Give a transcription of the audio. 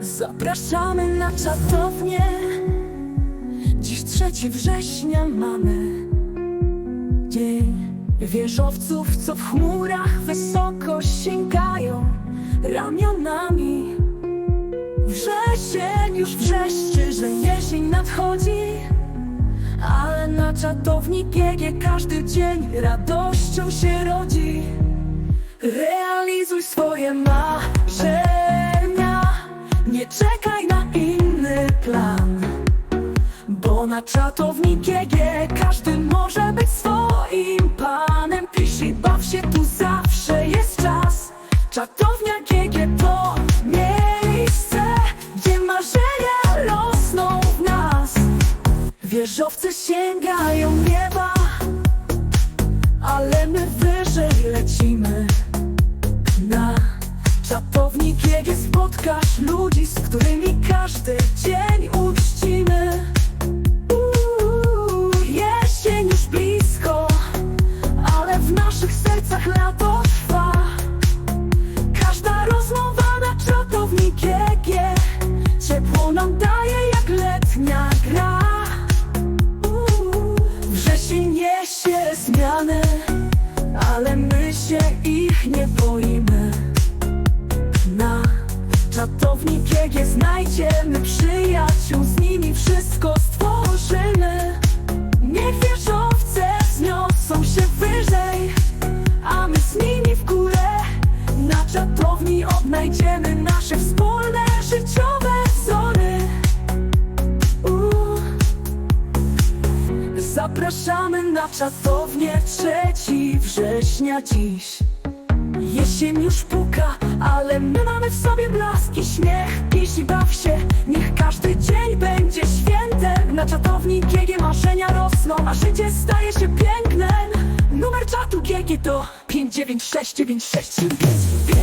Zapraszamy na czatownię. Dziś 3 września mamy. Dzień wieżowców, co w chmurach wysoko sięgają ramionami. Wrzesień już wrzeszczy, że jesień nadchodzi Ale na czatowni GG każdy dzień radością się rodzi czekaj na inny plan. Bo na czatowni GG każdy może być swoim panem. Pisz i baw się, tu zawsze jest czas. Czatownia GG to miejsce Gdzie marzenia rosną w nas. Wieżowcy sięgają nieba spotkasz ludzi Z którymi każdy dzień uczcimy. Jesień już blisko Ale w naszych sercach lato trwa. Każda rozmowa na czatowni GG Ciepło nam daje jak letnia gra. Wrzesień niesie zmiany Ale my się ich nie boimy znajdziemy przyjaciół Z nimi wszystko stworzymy. Niech wieżowce wzniosą się wyżej A my z nimi w górę. Na czatowni odnajdziemy nasze wspólne życiowe wzory. Zapraszamy na czatownię 3 września dziś. Jesień już puka, ale my mamy w sobie Na czatowni GG marzenia rosną, a życie staje się pięknem. Numer czatu GG to 5969635